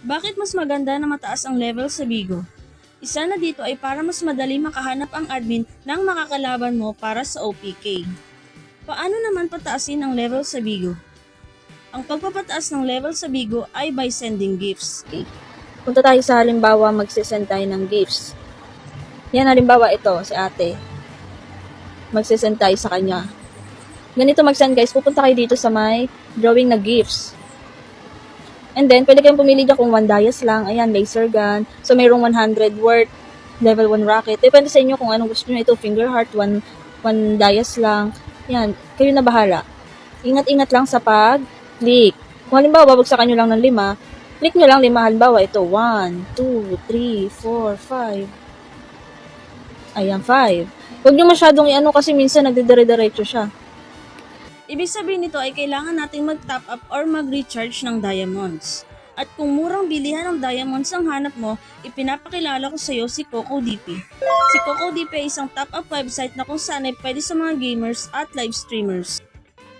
Bakit mas maganda na mataas ang level sa Bigo? Isa na dito ay para mas madali makahanap ang admin ng makakalaban mo para sa OPK. Paano naman pataasin ang level sa Bigo? Ang pagpapataas ng level sa Bigo ay by sending gifts. Punta tayo sa halimbawa magsisend tayo ng gifts. Yan halimbawa ito, si ate. Magsisend tayo sa kanya. Ganito mag-send guys, pupunta kayo dito sa may drawing na gifts. And then, pwede kayong pumili dyan kung 1 dias lang. Ayan, laser gun. So, mayroong 100 worth, level 1 rocket. Depende sa inyo kung anong gusto nyo. Ito, finger heart, 1, 1 dias lang. Yan, kayo na bahala. Ingat-ingat lang sa pag-click. Kung halimbawa, babagsakan nyo lang ng 5, click nyo lang 5. Halimbawa, ito, 1, 2, 3, 4, 5. Ayan, 5. Huwag nyo masyadong i-ano kasi minsan nagdidire-diretso siya. Ibig sabihin nito ay kailangan nating mag-top up or mag-recharge ng diamonds. At kung murang bilihan ng diamonds ang hanap mo, ipinapakilala ko sa iyo si CocoDP. Si CocoDP ay isang top-up website na kung saan ay pwede sa mga gamers at live streamers.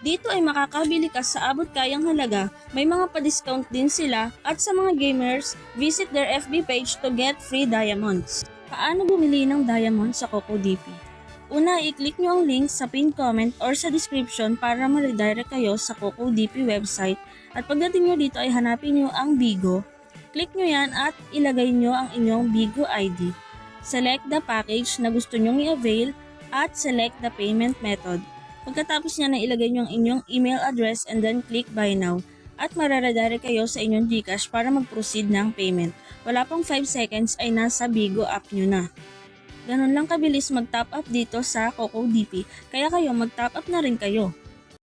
Dito ay makakabili ka sa abot kayang halaga, may mga pa-discount din sila, at sa mga gamers, visit their FB page to get free diamonds. Paano bumili ng diamonds sa CocoDP? Una, i-click nyo ang link sa pinned comment or sa description para ma-redirect kayo sa CocoDP website. At pagdating nyo dito ay hanapin nyo ang Bigo. Click nyo yan at ilagay nyo ang inyong Bigo ID. Select the package na gusto nyong i-avail at select the payment method. Pagkatapos nyo na ilagay nyo ang inyong email address and then click buy now at mararedirect kayo sa inyong Gcash para mag-proceed ng payment. Wala pang 5 seconds ay nasa Bigo app nyo na. Ganun lang kabilis mag-top up dito sa CocoDP, kaya kayo mag-top up na rin kayo.